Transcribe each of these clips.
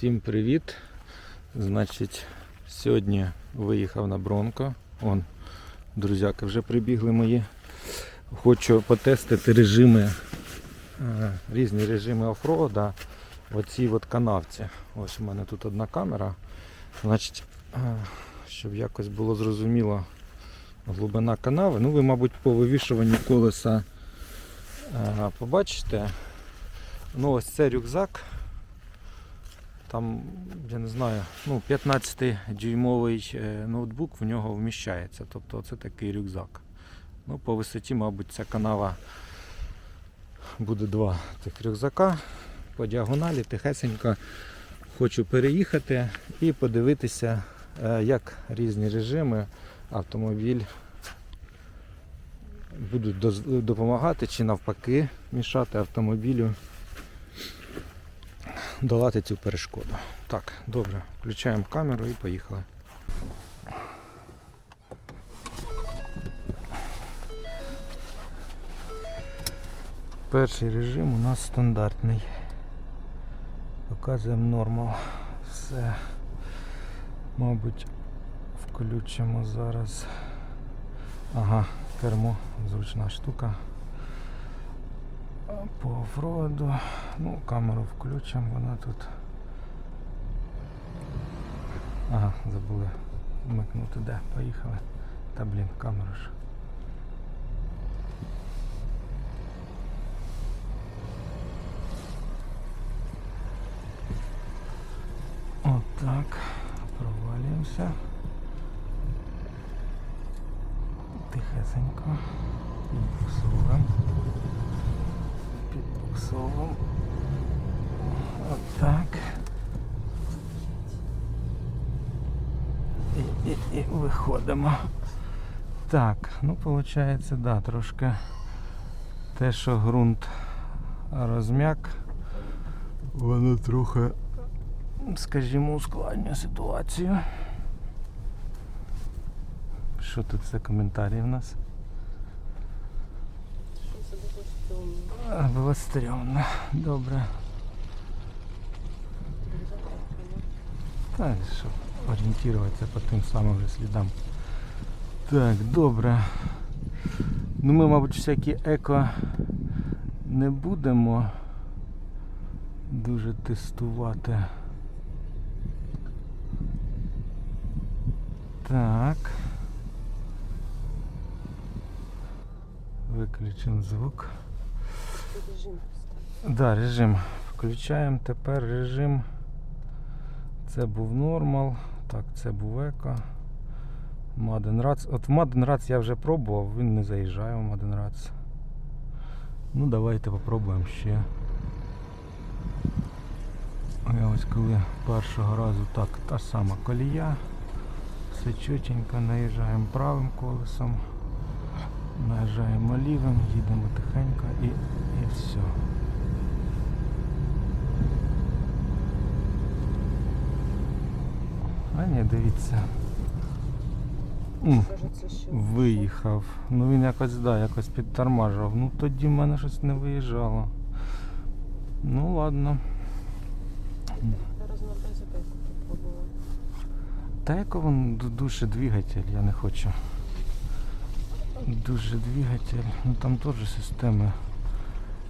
Всім привіт! Значить, сьогодні виїхав на Бронко. Он, друзяки вже прибігли мої. Хочу потестити режими, е, різні режими офрода в оцій от канавці. Ось у мене тут одна камера. Значить, е, щоб якось було зрозуміло глибина канави. Ну, ви, мабуть, по вивішуванню колеса е, побачите. Ну, ось це рюкзак. Там, я не знаю, ну, 15-дюймовий е, ноутбук в нього вміщається. Тобто це такий рюкзак. Ну, по висоті, мабуть, ця канава буде два тих рюкзака. По діагоналі тихесенько хочу переїхати і подивитися, е, як різні режими автомобіль будуть допомагати чи навпаки мішати автомобілю долати цю перешкоду. Так, добре, включаємо камеру і поїхали. Перший режим у нас стандартний. Показуємо нормал. Все. Мабуть, включимо зараз. Ага, кермо, зручна штука. По офроду. Ну, камеру включимо, вона тут. Ага, забули вмикнути, де, поїхали. Та блін, камеру ж. Отак. Провалюємося. Тихесенько. Підбуксовуємо. Підбуксовуємо. Отак. І, і, і виходимо. Так, ну виходить, да, трошки те, що ґрунт розм'як, воно трохи, скажімо, ускладнює ситуацію. Що тут за коментарі в нас? Що це було Було стрьомно. Добре. Так, щоб орієнтуватися по тим самим же слідам. Так, добре. Ну ми, мабуть, всякі еко не будемо дуже тестувати. Так. Виключимо звук. Режим поставив. Да, режим. Включаємо тепер режим. Це був нормал. Так, це був еко. Rats. От в Rats я вже пробував, він не заїжджає в Rats. Ну давайте попробуємо ще. Я ось коли першого разу так, та ж сама колія. Все чотенько, наїжджаємо правим колесом. Наїжджаємо лівим, їдемо тихенько і все. А ні, дивіться. Виїхав. Ну він якось, да, якось підтормажував. Ну тоді в мене щось не виїжджало. Ну ладно. Та як він дуже двигатель, я не хочу. Дуже двигатель. Ну там теж системи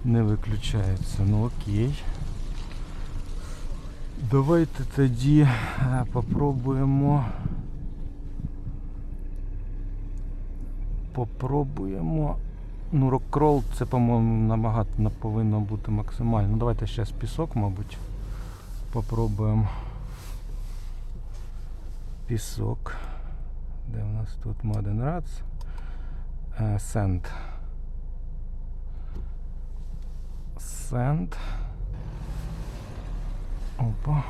не виключаються. Ну окей. Давайте тоді е, попробуємо. Попробуємо. Ну, рокрол це, по-моєму, набагато повинно бути максимально. Давайте ще пісок, мабуть. Попробуємо пісок. Де у нас тут Modern Rats? Е, Sand. Sand. Опа.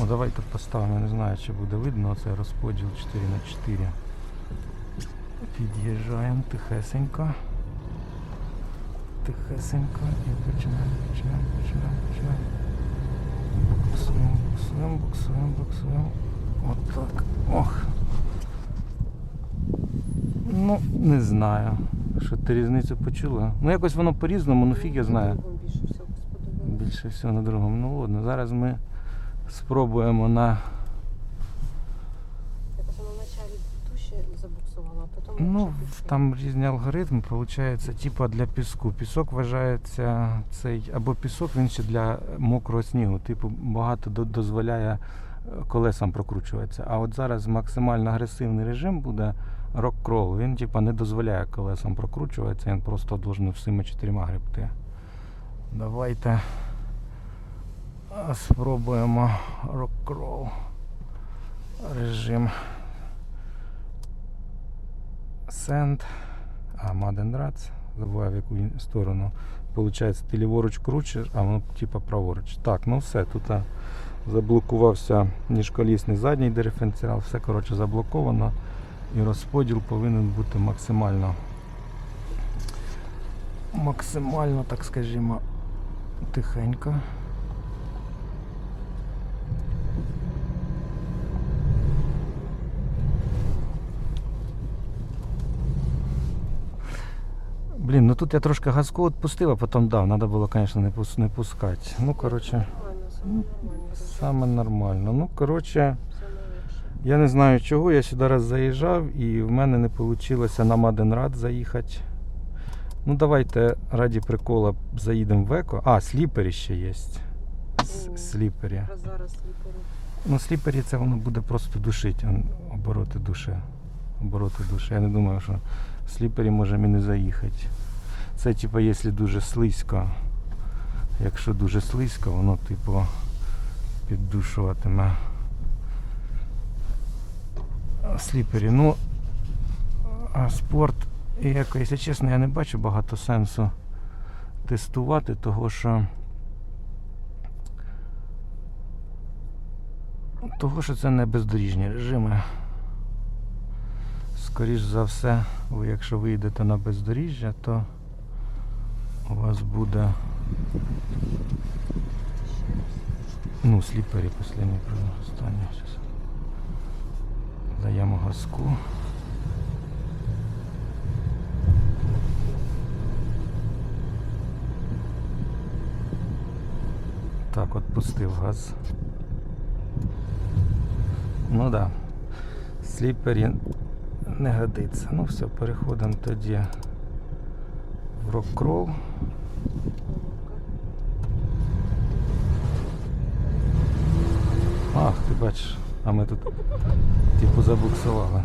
О, давайте поставимо, я не знаю, чи буде видно цей розподіл 4 на 4 Під'їжджаємо тихесенько. Тихесенько і починаємо, починаємо, починаємо, починаємо. Буксуємо, буксуємо, буксуємо, буксуємо. Отак. Ох. Ну, не знаю. Що ти різницю почула? Ну якось воно по-різному, ну фіг я знаю. Більше всього на другому. Ну ладно, зараз ми Спробуємо на. Я просто на началі душі забуксувала, а потім... Ну, там різні алгоритми, виходить, типа для піску. Пісок вважається цей, або пісок він ще для мокрого снігу. Типу, багато дозволяє е, колесам прокручуватися. А от зараз максимально агресивний режим буде рок-крол. Він типа не дозволяє колесам прокручуватися, він просто должен всіма чотирма гребти. Давайте спробуємо рок-крол режим. Send, а Маденрац, забуваю в яку сторону. Получається, ти ліворуч кручиш, а воно типа праворуч. Так, ну все, тут заблокувався міжколісний задній диференціал, все коротше заблоковано. І розподіл повинен бути максимально максимально, так скажімо, тихенько. Блін, ну тут я трошки газку відпустив, а потім дав. Треба було, звісно, не, пус- не пускати. Ну, коротше, саме нормально. Ну, коротше, я не знаю чого. Я сюди раз заїжджав і в мене не вийшло на Маденрад заїхати. Ну, давайте раді прикола заїдемо в Еко. А, сліпері ще є. Сліпері. Ну, сліпері це воно буде просто душити, обороти душі. Обороти душі. Я не думаю, що сліпері можемо і не заїхати. Це, типу, якщо дуже слизько. Якщо дуже слизько, воно, типу, піддушуватиме. Сліпері. Ну, а спорт, і яко, якщо чесно, я не бачу багато сенсу тестувати, того що. Того, що це не бездоріжні режими. Скоріш за все, ви якщо вийдете на бездоріжжя, то у вас буде. Ну, сліпері останній останній. Зараз. Даємо газку. Так, от пустив газ. Ну да. Сліпері не годиться. Ну все, переходимо тоді в рок-крол. Ах, ти бачиш, а ми тут типу забуксували.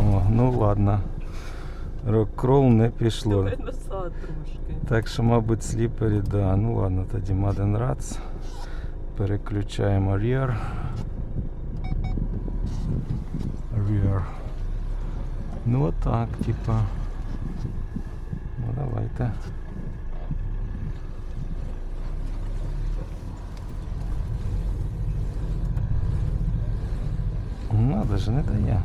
О, ну ладно. Рок-крол не пішло. Так що, мабуть, сліпері, да. Ну ладно, тоді Madden Rats. Переключаємо Rear. Rear. Ну отак, типа. Ну давайте. Ну, даже не дає.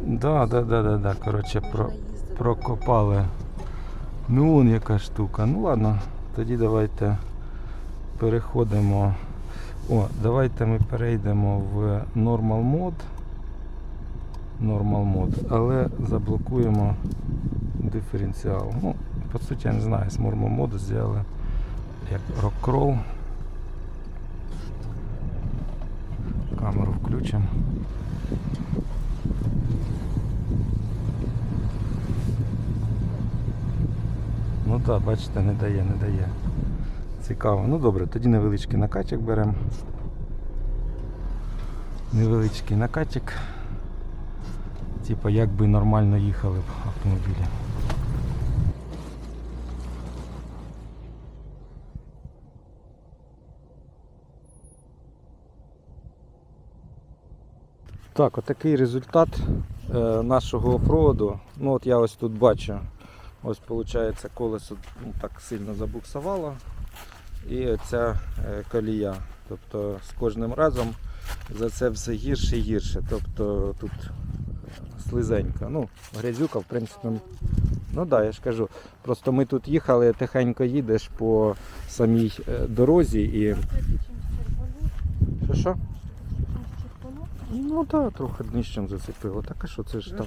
Да, да, да, да, да. Коротше, про, прокопали. Ну вон яка штука. Ну ладно, тоді давайте переходимо. О, давайте ми перейдемо в Normal Mode. Normal Mode, але заблокуємо диференціал. Ну, по суті, я не знаю, з Normal Mode зробили як Rock Roll. Камеру включимо. Ну так, бачите, не дає, не дає. Цікаво. Ну добре, тоді невеличкий накатик беремо. Невеличкий накатик. Типа як би нормально їхали б автомобілі. Так, отакий результат е, нашого офроуду. Ну от я ось тут бачу. Ось виходить колесо ну, так сильно забуксувало. І оця е, колія. Тобто з кожним разом за це все гірше і гірше. Тобто тут слизенько. Ну, грязюка, в принципі. Ну так, да, я ж кажу. Просто ми тут їхали, тихенько їдеш по самій е, дорозі і. Що що? Ну так, да, трохи днищем зацепило. Так а що це ж там?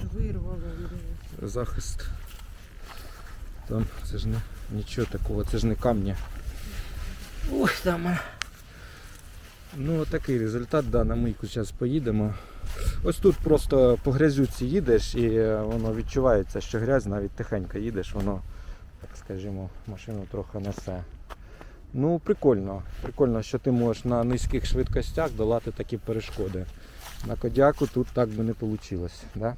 Захист. Там це ж не нічого такого, це ж не камні. Ух там. Ну, такий результат, да, на мийку зараз поїдемо. Ось тут просто по грязюці їдеш і е, воно відчувається, що грязь, навіть тихенько їдеш, воно, так скажімо, машину трохи несе. Ну, прикольно. Прикольно, що ти можеш на низьких швидкостях долати такі перешкоди. На Кодяку тут так би не вийшло. Да?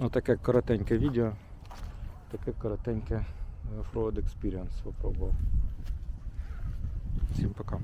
Отаке коротеньке відео. Таке коротеньке Off-Road Experience попробував. Всім пока.